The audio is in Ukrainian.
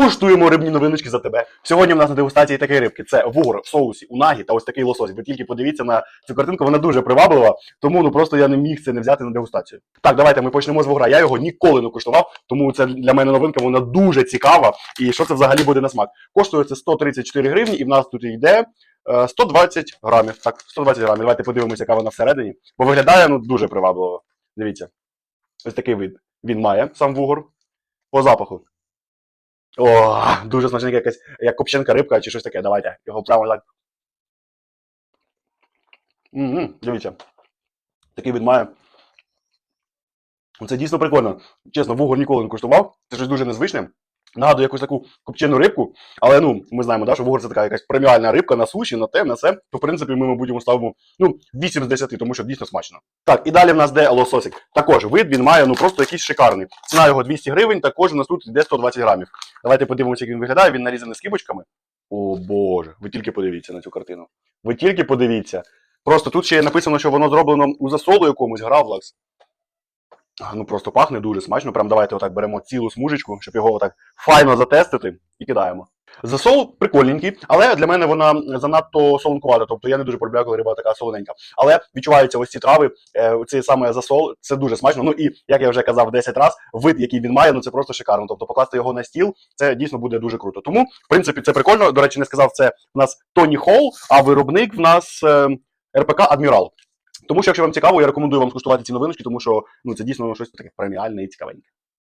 Куштуємо рибні новиночки за тебе. Сьогодні в нас на дегустації такі рибки: це вугор в соусі, унагі та ось такий лосось. Ви тільки подивіться на цю картинку, вона дуже приваблива, тому ну просто я не міг це не взяти на дегустацію. Так, давайте ми почнемо з вугра. Я його ніколи не куштував, тому це для мене новинка, вона дуже цікава. І що це взагалі буде на смак? Коштує це 134 гривні, і в нас тут йде. е, 120 грамів. Так, 120 грамів. Давайте подивимося, яка вона всередині. Бо виглядає ну дуже привабливо. Дивіться. Ось такий вид. Він має сам вугор. По запаху. О, дуже смачненька якась, як копченка рибка чи щось таке. Давайте. Його прямо так. м дивіться. Такий він має. Це дійсно прикольно. Чесно, вугор ніколи не куштував. Це щось дуже незвичне. Нагадує якусь таку копчену рибку, але ну, ми знаємо, да, що вугор це така якась преміальна рибка на суші, на те, на це. То, в принципі, ми, мабуть, ставимо ну, 8 з 10, тому що дійсно смачно. Так, і далі в нас де лососик. Також вид він має ну просто якийсь шикарний. Ціна його 200 гривень, також у нас тут йде 120 грамів. Давайте подивимося, як він виглядає. Він нарізаний скибочками. О Боже, ви тільки подивіться на цю картину. Ви тільки подивіться. Просто тут ще написано, що воно зроблено у засолу якомусь, гравлакс. Ну просто пахне дуже смачно. Прям давайте отак беремо цілу смужечку, щоб його отак файно затестити і кидаємо. Засол прикольненький, але для мене вона занадто солонкувата. Тобто я не дуже полюбляю, коли риба така солоненька. Але відчуваються ось ці трави, е, цей саме засол, це дуже смачно. Ну і як я вже казав 10 разів, вид, який він має, ну це просто шикарно. Тобто покласти його на стіл, це дійсно буде дуже круто. Тому, в принципі, це прикольно. До речі, не сказав, це в нас Тоні Холл, а виробник в нас е, РПК Адмірал. Тому що, якщо вам цікаво, я рекомендую вам скуштувати ці новиночки, тому що ну це дійсно щось таке преміальне і цікавеньке.